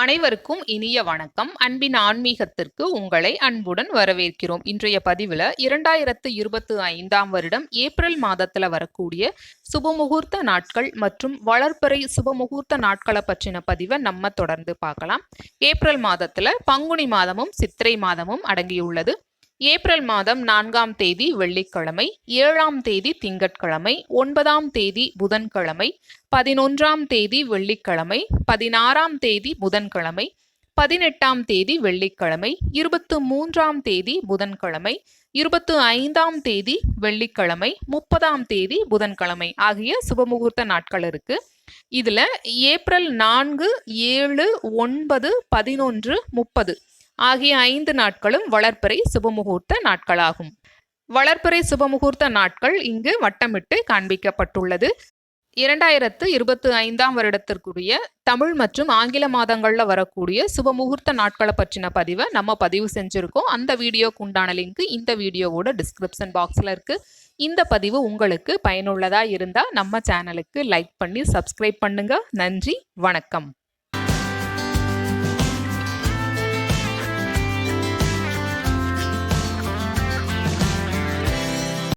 அனைவருக்கும் இனிய வணக்கம். அன்பின் ஆன்மீகத்திற்கு உங்களை அன்புடன் வரவேற்கிறோம். இன்றைய பதிவில் இரண்டாயிரத்து இருபத்தி ஐந்தாம் வருடம் ஏப்ரல் மாதத்தில் வரக்கூடிய சுபமுகூர்த்த நாட்கள் மற்றும் வளர்ப்பறை சுபமுகூர்த்த நாட்களை பற்றின பதிவை நம்ம தொடர்ந்து பார்க்கலாம். ஏப்ரல் மாதத்தில் பங்குனி மாதமும் சித்திரை மாதமும் அடங்கியுள்ளது. ஏப்ரல் மாதம் நான்காம் தேதி வெள்ளிக்கிழமை ஏழாம் தேதி திங்கட்கிழமை ஒன்பதாம் தேதி புதன்கிழமை பதினொன்றாம் தேதி வெள்ளிக்கிழமை பதினாறாம் தேதி புதன்கிழமை பதினெட்டாம் தேதி வெள்ளிக்கிழமை இருபத்து மூன்றாம் தேதி புதன்கிழமை இருபத்து ஐந்தாம் தேதி வெள்ளிக்கிழமை முப்பதாம் தேதி புதன்கிழமை ஆகிய சுபமுகூர்த்த நாட்கள் இருக்கு. இதுல ஏப்ரல் நான்கு ஏழு ஒன்பது பதினொன்று முப்பது ஆகிய ஐந்து நாட்களும் வளர்ப்பறை சுபமுகூர்த்த நாட்களாகும். வளர்ப்பறை சுபமுகூர்த்த நாட்கள் இங்கு வட்டமிட்டு காண்பிக்கப்பட்டுள்ளது. இரண்டாயிரத்து இருபத்தி ஐந்தாம் வருடத்திற்குரிய தமிழ் மற்றும் ஆங்கில மாதங்களில் வரக்கூடிய சுபமுகூர்த்த நாட்களை பற்றின பதிவை நம்ம பதிவு செஞ்சுருக்கோம். அந்த வீடியோக்கு உண்டான லிங்க் இந்த வீடியோவோட டிஸ்கிரிப்ஷன் பாக்ஸில் இருக்குது இந்த பதிவு உங்களுக்கு பயனுள்ளதாக இருந்தால் நம்ம சேனலுக்கு லைக் பண்ணி சப்ஸ்கிரைப் பண்ணுங்கள் நன்றி வணக்கம்.